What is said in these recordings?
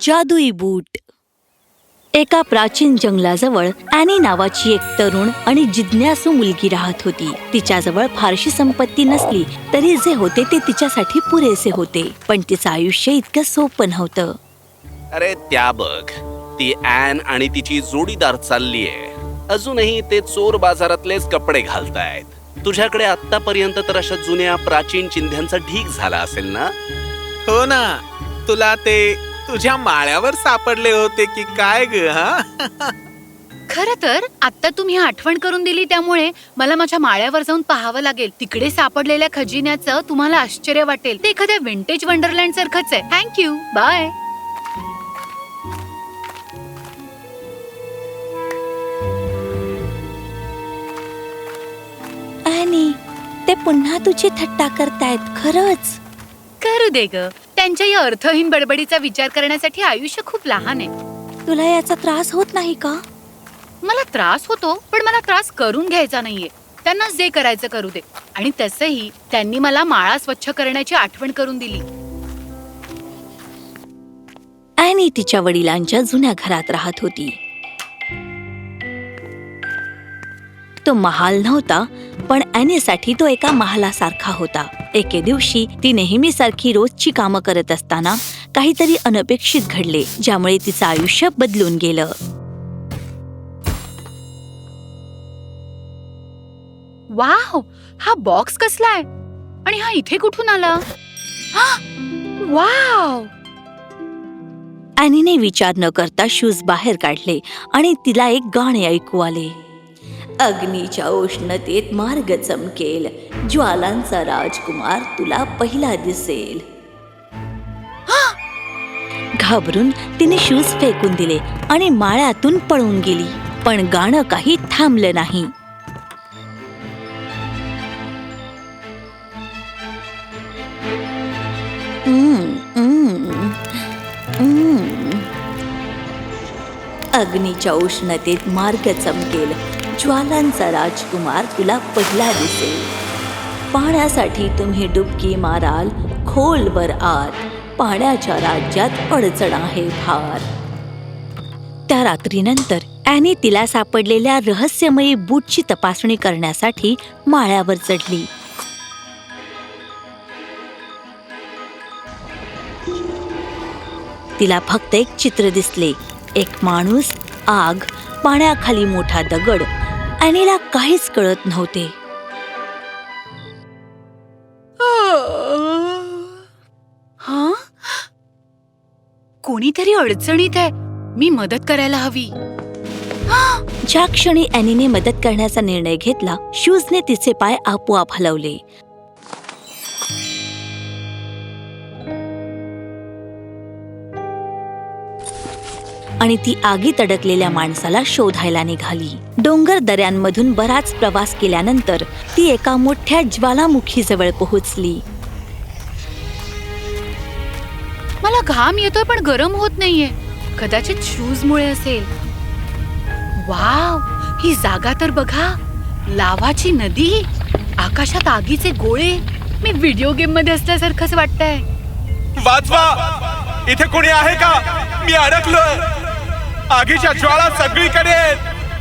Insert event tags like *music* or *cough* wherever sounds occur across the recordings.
जादुई बूट. एका प्राचीन जंगलाजवळ ॲनी नावाची एक तरुण आणि जिज्ञासू मुलगी राहत होती. तिच्याजवळ फारशी संपत्ती नसली तरी जे होते ते तिच्यासाठी पुरेसे होते पण तिचं आयुष्य इतकं सोपं नव्हतं. अरे त्या बघ ती ॲन आणि तिची जोडीदार चाललीये. अजूनही ते चोर बाजारातलेच कपडे घालतायत. तुझ्याकडे आतापर्यंत तर अशा जुन्या प्राचीन चिन्ह्यांचा ढीक झाला असेल ना? हो ना. तुला ते तुझ्या माळ्यावर सापडले होते की काय ग हा? खर तर आता तुम्ही आठवण करून दिली त्यामुळे मला माझ्या माळ्यावर जाऊन पाहावं लागेल. तिकडे सापडलेल्या खजिन्याचं तुम्हाला आश्चर्य वाटेल. ते एखाद्या विंटेज वंडरलँड सारखंच आहे. थँक्यू बाय पुन्हा तुझी थट्टा करतायत खरंच? करू दे ग. त्यांच्या या अर्थहीन बडबडीचा विचार करण्यासाठी आयुष्य खूप लहान आहे. तुला याचा त्रास होत नाही का? मला त्रास होतो पण मला त्रास करून घ्यायचा नाहीये. त्यांना जे करायचं करू दे. आणि तसंही त्यांनी मला माळा स्वच्छ करण्याची आठवण करून दिली. ॲनी तिच्या वडिलांच्या जुन्या घरात राहत होती. तो महाल नव्हता पण ॲनीसाठी तो एका महालासारखा होता. एके दिवशी ती नेहमीसारखी रोजची कामं करत असताना काहीतरी अनपेक्षित घडले ज्यामुळे तिचं आयुष्य बदलून गेलं. वाव! हा बॉक्स कसला आहे? आणि हा इथे कुठून आला? हा! वाव! ॲनीने विचार न करता शूज बाहेर काढले आणि तिला एक गाणे ऐकू आले. अग्नीच्या उष्णतेत मार्ग चमकेल. ज्वालांचा राजकुमार तुला पहिला दिसेल. *gasps* घाबरून तिने शूज फेकून दिले आणि माळ्यातून पळून गेली. पण गाणं काही थांबलं नाही. हम्म, हम्म, हम्म. अग्नीच्या उष्णतेत मार्ग चमकेल. ज्वालांचा राजकुमार तुला पहिला दिसेल. पाण्यासाठी तुम्ही डुबकी माराल खोलवर आत. पाण्याच्या राज्यात अडचण आहे फार. त्या रात्रीनंतर ॲनी तिला सापडलेल्या रहस्यमयी बूटची तपासणी करण्यासाठी माळ्यावर चढली. तिला फक्त एक चित्र दिसले. एक माणूस आग पाण्याखाली मोठा दगड ॲनीला काहीच कळत नव्हते. हा? कोणीतरी अडचणीत आहे. मी मदत करायला हवी. ज्या क्षणी ॲनीने मदत करण्याचा निर्णय घेतला शूजने तिचे पाय आपोआप हलवले. आणि ती आगीत अडकलेल्या माणसाला शोधायला निघाली. डोंगर दऱ्यांमधून बराच प्रवास केल्यानंतर ती एका मोठ्या ज्वालामुखीजवळ पोहोचली. मला घाम येतोय पण गरम होत नाहीये. कदाचित शूज मुळे असेल. वाव ही जागा तर बघा. लावाची नदी आकाशात आगीचे गोळे. मी व्हिडिओ गेममध्ये असल्यासारखंच वाटतंय. वाचवा इथे कोणी आहे का? मी अडकलोय. आगीच्या ज्वाळा सगळीकडे आहेत.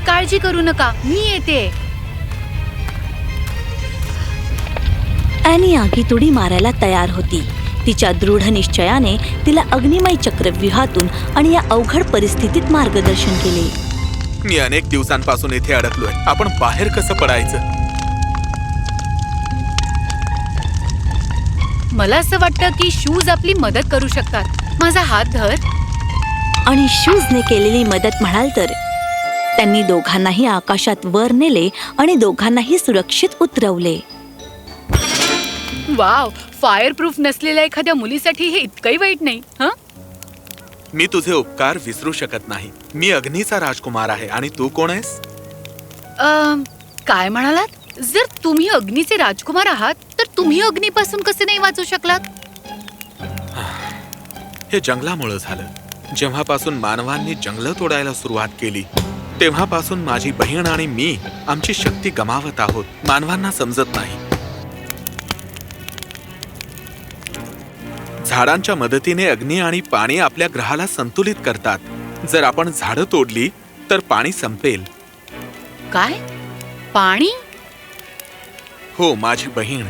काळजी करू नका मी येते. ॲनी आगीतुडी मारायला तयार होती. तिच्या दृढ निश्चयाने तिला अग्निमय चक्रव्यूहातून आणि या अवघड परिस्थितीत मार्गदर्शन केले. मी अनेक दिवसांपासून इथे अडकलोय. आपण बाहेर कसं पडायचं? मला असं वाटतं की शूज आपली मदत करू शकतात. माझा हात धर. आणि शूजने केलेली मदत म्हणाल तर? त्यांनी दोघांनाही आकाशात वर नेले आणि दोघांनाही सुरक्षित उतरवले. वाव फायर प्रूफ नसलेल्या एखाद्या मुलीसाठी हे इतकंही वाईट नाही हं? मी तुझे उपकार विसरू शकत नाही. मी अग्नीचा राजकुमार आहे आणि तू कोण आहेस? अम, काय म्हणालात? जर तुम्ही अग्नीचे राजकुमार आहात तर तुम्ही अग्नीपासून कसे नाही वाचू शकलात? हे जंगलामुळे झालं. जेव्हापासून मानवांनी जंगलं तोडायला सुरुवात केली तेव्हापासून माझी बहीण आणि मी आमची शक्ती गमावत आहोत मानवांना समजत नाही. झाडांच्या मदतीने अग्नी आणि पाणी आपल्या ग्रहाला संतुलित करतात. जर आपण झाडं तोडली तर पाणी संपेल. काय? पाणी? हो माझी बहीण.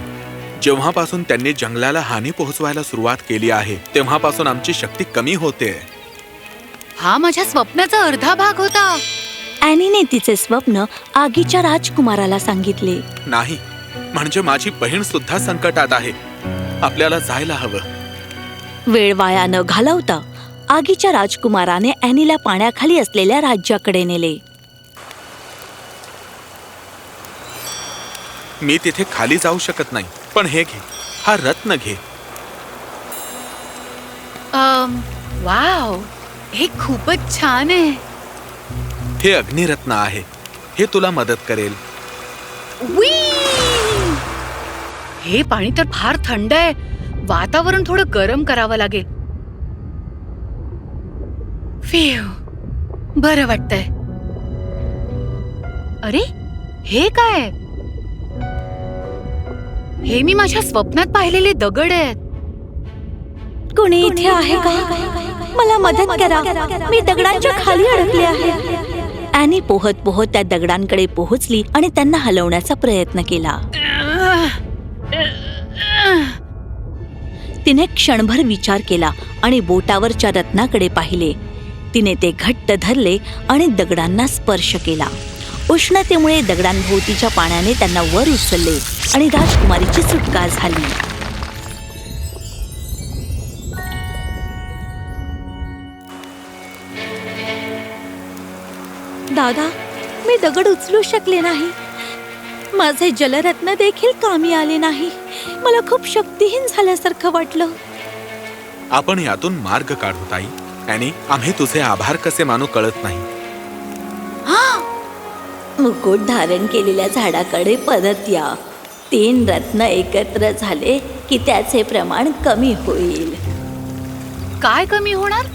जेव्हापासून त्यांनी जंगलाला हानी पोहोचवायला सुरुवात केली आहे तेव्हापासून आमची शक्ती कमी होते. हा माझ्या स्वप्नाचा अर्धा भाग होता. ॲनीने तिचे स्वप्न आगीच्या राजकुमाराला सांगितले. नाही म्हणजे माझी बहीण सुद्धा संकटात आहे. आपल्याला जायला हवं. वेळ वाया न घालवता आगीच्या राजकुमाराने ॲनीला पाण्याखाली असलेल्या राज्याकडे नेले. मी तिथे खाली जाऊ शकत नाही पण हे घे हा रत्न घे. अम, वाव. हे खूपच छान आहे. हे अग्निरत्न आहे. हे तुला मदत करेल. वी! हे पाणी तर फार थंड आहे. वातावरण थोडं गरम करावं लागेल. फिव बरं वाटतंय. अरे हे काय? हे मी माझ्या स्वप्नात पाहिलेले दगड आहेत. कोणी इथे आहे का? मला मदत करा. मी दगडांच्या खाली अडकले आहे. ॲनी पोहत पोहत त्या दगडांकडे पोहोचली आणि त्यांना हलवण्याचा प्रयत्न केला. तिने क्षणभर विचार केला आणि बोटावरच्या रत्नाकडे पाहिले. तिने ते घट्ट धरले आणि दगडांना स्पर्श केला. उष्णतेमुळे दगडांभोवतीच्या पाण्याने त्यांना वर उचलले आणि राजकुमारीची सुटका झाली. दादा मी दगड उचलू शकले नाही. माझे जलरत्न देखील कामी आले नाही. मला खूप शक्तिहीन झाल्यासारखं वाटलं. आपण यातून मार्ग काढू ताई. आणि आम्ही तुझे आभार कसे मानू कळत नाही. मुकुट धारण केलेल्या झाडाकडे परत या. तीन रत्न एकत्र झाले की त्याचे प्रमाण कमी होईल. काय कमी होणार?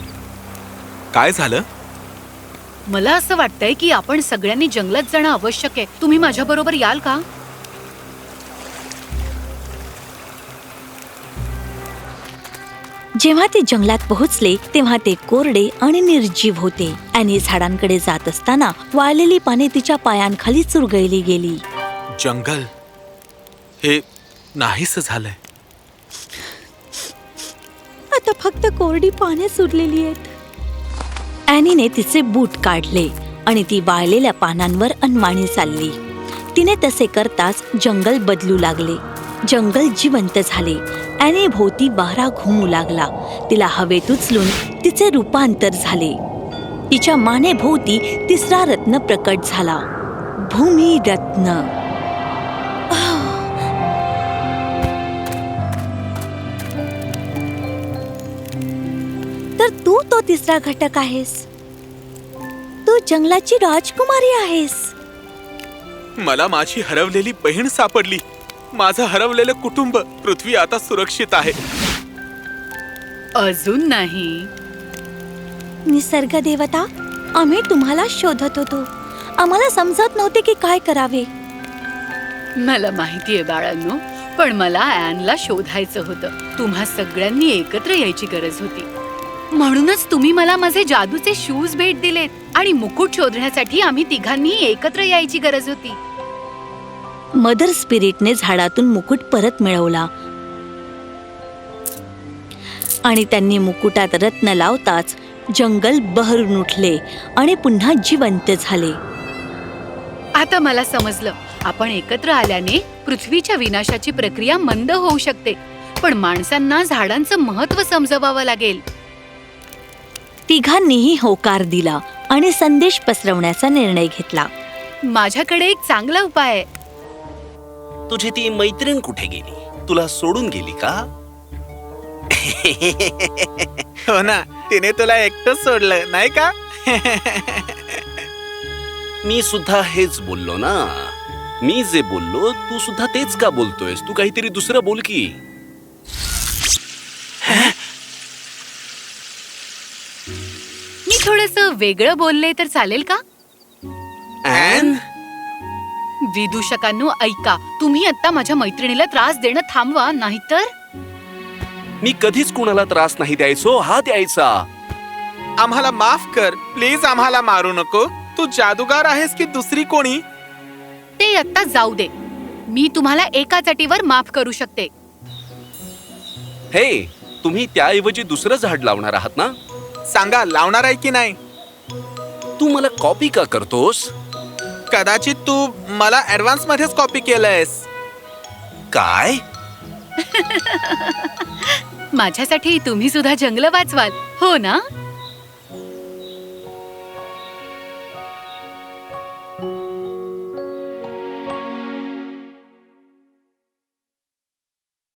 काय झालं? मला असं वाटतंय की आपण सगळ्यांनी जंगलात जाणं आवश्यक आहे. तुम्ही माझ्या बरोबर याल का? जेव्हा ते जंगलात पोहोचले तेव्हा ते कोरडे आणि निर्जीव होते आणि झाडांकडे जात असताना वाळलेली पाने तिच्या पायांखाली चुरगळली गेली. जंगल? हे नाहीस झालंय. आता फक्त कोरडी पानेच उरलेली आहेत. ॲनीने तिचे बूट काढले आणि ती वाळलेल्या पानांवर अनवाणी चालली. तिने तसे करताच जंगल बदलू लागले. जंगल जिवंत झाले. ॲनी भोवती बारा घुमू लागला. तिला हवेत उचलून तिचे रूपांतर झाले. तिच्या मानेभोवती तिसरा रत्न प्रकट झाला. भूमी रत्न. तू तिसरा घटक आहेस. तू जंगलाची राजकुमारी आहेस. मला माझी हरवलेली बहीण सापडली. माझं हरवलेलं कुटुंब पृथ्वी आता सुरक्षित आहे. अजून नाही. निसर्ग देवता आम्ही तुम्हाला शोधत होतो. आम्हाला समजत नव्हते की काय करावे. मला माहितीये बाळांनो पण मला ॲनला शोधायचं होतं. तुम्हा सगळ्यांनी एकत्र यायची गरज होती. म्हणूनच तुम्ही मला माझे जादूचे शूज भेट दिलेत आणि मुकुट शोधण्यासाठी आम्ही तिघांनी एकत्र यायची गरज होती. मदर स्पिरिटने झाडातून मुकुट परत मिळवला. आणि त्यांनी मुकुटात रत्न लावताच जंगल बहरून उठले आणि पुन्हा जिवंत झाले. आता मला समजलं. आपण एकत्र आल्याने पृथ्वीच्या विनाशाची प्रक्रिया मंद होऊ शकते पण माणसांना झाडांचं महत्त्व समजवावं लागेल. तिघांनीही होकार दिला आणि संदेश पसरवण्याचा निर्णय घेतला. माझ्याकडे एक चांगला उपाय आहे. तुझी ती मैत्रीण कुठे गेली? तुला सोडून गेली का? हो ना तिने तुला एकटंच सोडलं नाही का? मी सुद्धा हेच बोललो ना. मी जे बोललो तू सुद्धा तेच का बोलतोयस? तू काहीतरी दुसरं बोल की. थोडस वेगळं बोलले तर चालेल का? ॲन विदूषकांनो ऐका. तुम्ही आता माझ्या मैत्रिणीला त्रास देणं थांबवा नाहीतर? मी कधीच कुणाला त्रास नाही द्यायचो हा द्यायचा. आम्हाला माफ कर. प्लीज आम्हाला मारू नको. तू जादूगार आहेस की दुसरी कोणी? ते आत्ता जाऊ दे. मी तुम्हाला एकाच अटीवर माफ करू शकते. हे तुम्ही त्याऐवजी दुसरं झाड लावणार आहात ना? सांगा लावणार आहे की नाही? तू मला कॉपी का करतोस? कदाचित तू मला ऍडव्हान्स मध्येच कॉपी केलंयस. काय? *laughs* माझ्यासाठी तुम्ही सुद्धा जंगल वाचवाल हो ना?